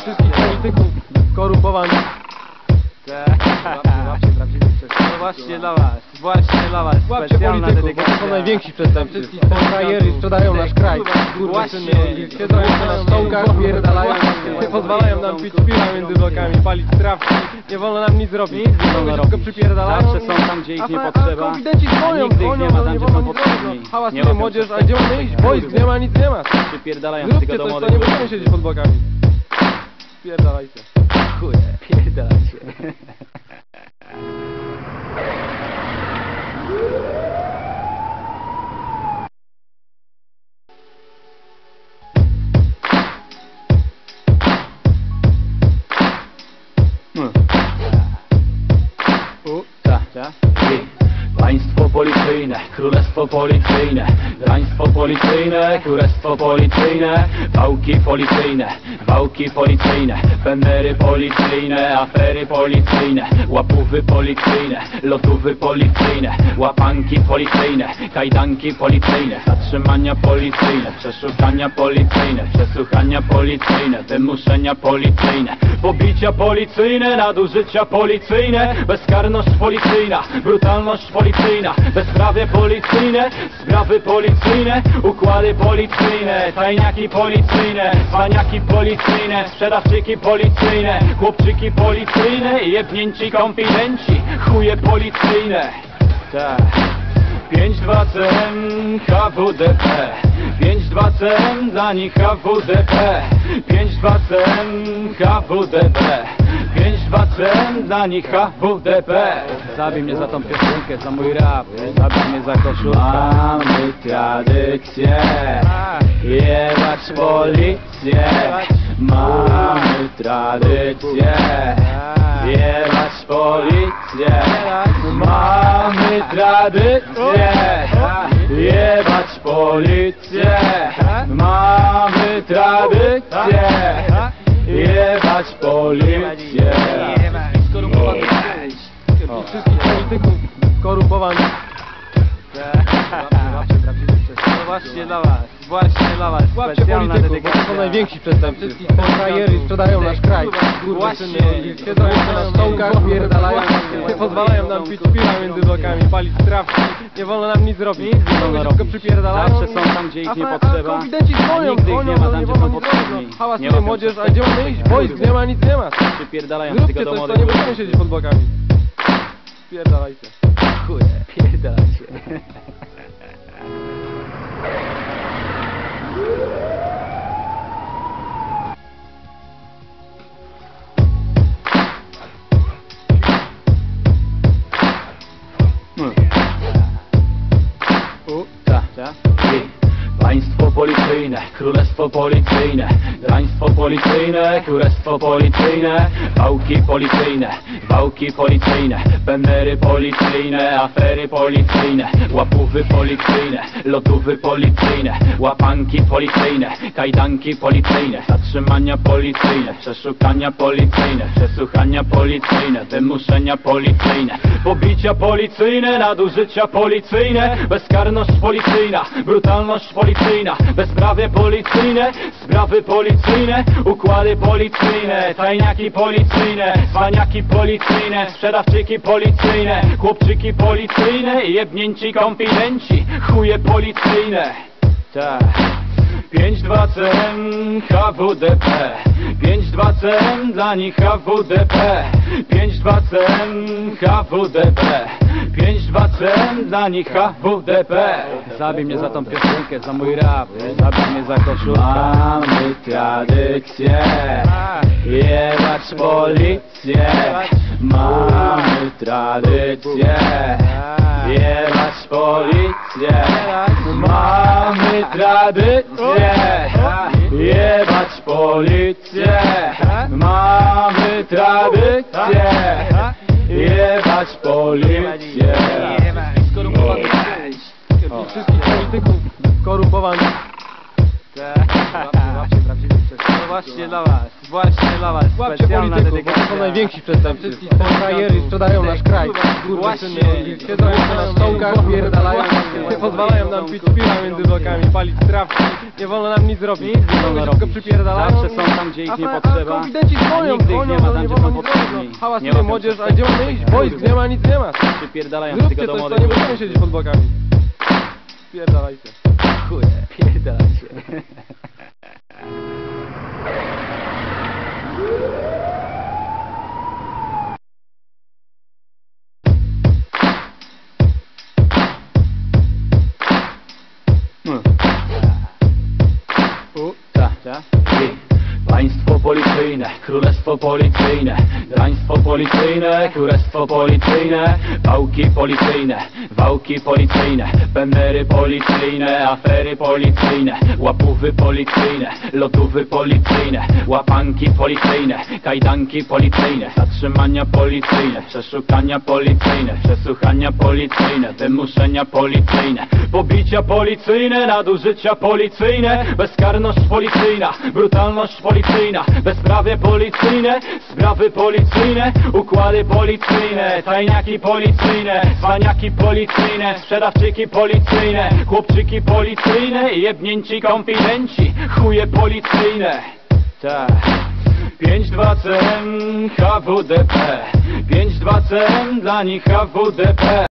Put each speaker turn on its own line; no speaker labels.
wszystkich polityków korumpowanych.
No właśnie dla was, właśnie dla was.
Łapcie
Specjalna
polityków, bo to są
dedykacja.
najwięksi przestępcy. Są frajerzy, sprzedają nasz kraj.
Właśnie.
Siedzą jeszcze na stołkach, pierdalają, nie pozwalają nam pić piwa między blokami, palić trawki. Nie wolno nam nic robić.
Nic nie wolno
Tylko
robić.
przypierdalają.
Zawsze są tam, gdzie ich nie potrzeba.
A konfidenci dzwonią,
Nigdy ich
dzwonią,
nie ma tam, gdzie są
nic robić,
potrzebni.
Hałas
Nie
nie
łapią
młodzież, a gdzie mamy iść? Wojsk nie ma, nic nie ma.
Przypierdalają z
Zróbcie
tego
coś, nie będziemy siedzieć pod blokami. Pierdala się.
Chuje, pierdala się. 자, 자,
자. Policyjne, królestwo policyjne, państwo policyjne, królestwo policyjne, wałki policyjne, wałki policyjne, pemery policyjne, afery policyjne, łapówy policyjne, lotówy policyjne, łapanki policyjne, kajdanki policyjne, zatrzymania policyjne, przeszukania policyjne, przesłuchania policyjne, wymuszenia policyjne, pobicia policyjne, nadużycia policyjne, bezkarność policyjna, brutalność policyjna, bezprawie policyjne, sprawy policyjne, układy policyjne, tajniaki policyjne, zwaniaki policyjne, sprzedawczyki policyjne, chłopczyki policyjne, jebnięci konfidenci, chuje policyjne. Tak. 52CM HWDP 52CM dla nich HWDP 52CM HWDP 52CM dla nich HWDP
Zabij mnie za tą piosenkę, za mój rap, zabij mnie za koszulkę.
Mamy tradycję. Jebać policję. Mamy tradycję Jebać policję. Mamy tradycję. Jebać policję. Mamy tradycję. Jebać policję.
Wszystkich polityków korumpowanych.
No właśnie. dla was, właśnie dla was.
Łapcie
Specjalna
polityków, bo to
dedykacja.
są najwięksi przestępcy. Frajerzy, sprzedają nasz kraj.
Właśnie.
Siedzą jeszcze na stołkach, pierdalają, nie pozwalają nam pić piwa między blokami, palić trawki. Nie wolno nam nic robić.
Nic nie wolno
Tylko
robić.
przypierdalają.
Zawsze są tam, gdzie ich nie potrzeba.
A konfidenci dzwonią,
Nigdy ich
dzwonią,
nie ma
no
tam,
nie
gdzie
wolno
są
nic robić,
potrzebni.
no. Hałas
Nie
młodzież, a gdzie mamy iść? Wojsk nie ma, nic nie ma.
Przypierdalają
Zróbcie
tego do
coś,
młodych
nie będziemy siedzieć pod blokami. Pierdalajcie.
Chuje, pierdalajcie.
Państwo policyjne, królestwo policyjne, państwo policyjne, królestwo policyjne, wałki policyjne, wałki policyjne, pemery policyjne, afery policyjne, łapówy policyjne, lotówy policyjne, łapanki policyjne, kajdanki policyjne, zatrzymania policyjne, przeszukania policyjne, przesłuchania policyjne, wymuszenia policyjne, pobicia policyjne, nadużycia policyjne, bezkarność policyjna, brutalność policyjna, bezprawie policyjne, sprawy policyjne, układy policyjne, tajniaki policyjne, zwaniaki policyjne, sprzedawczyki policyjne, chłopczyki policyjne, jebnięci konfidenci, chuje policyjne. Tak. 52CM HWDP 52CM dla nich HWDP 52CM HWDP 52CM dla nich HWDP
Zabij mnie za tą piosenkę, za mój rap, zabij mnie za koszulkę.
Mamy tradycję. Jebać policję Mamy tradycję Jebać policję. Mamy tradycję Jebać policję. Mamy tradycję Jebać policję.
Wszystkich polityków korumpowanych.
Właśnie dla was, właśnie dla was.
Łapcie
Specjalna
polityków, bo to
dedykacja.
są najwięksi przestępcy. Są frajerzy, sprzedają nasz kraj.
Właśnie.
Siedzą jeszcze na stołkach, pierdalają, nie pozwalają nam pić piwa między blokami, palić trawki. Nie wolno nam nic robić.
Nic nie wolno
Tylko
robić.
przypierdalają.
Zawsze są tam, gdzie ich nie potrzeba.
A konfidenci dzwonią,
Nigdy ich
dzwonią,
nie ma tam,
nie
gdzie są potrzebni.
Hałas
Nie łapią
młodzież, a gdzie mamy iść? Boisk nie ma, nic nie ma.
Przypierdalają
Zróbcie
tylko do
coś, to
młodych
nie będziemy siedzieć pod blokami. Pierdalajcie.
Chuje, pierdalajcie. U,
Państwo policyjne, królestwo policyjne Państwo policyjne, królestwo policyjne Wałki policyjne, wałki policyjne Pemery policyjne, afery policyjne Łapówy policyjne, lotówy policyjne Łapanki policyjne, kajdanki policyjne Zatrzymania policyjne, przeszukania policyjne Przesłuchania policyjne, wymuszenia policyjne Pobicia policyjne, nadużycia policyjne Bezkarność policyjna, brutalność policyjna Bezprawie policyjne, sprawy policyjne Układy policyjne, tajniaki policyjne Zwaniaki policyjne, sprzedawczyki policyjne Chłopczyki policyjne, jebnięci konfidenci Chuje policyjne. Tak. 5-2 CM HWDP 5-2 CM dla nich HWDP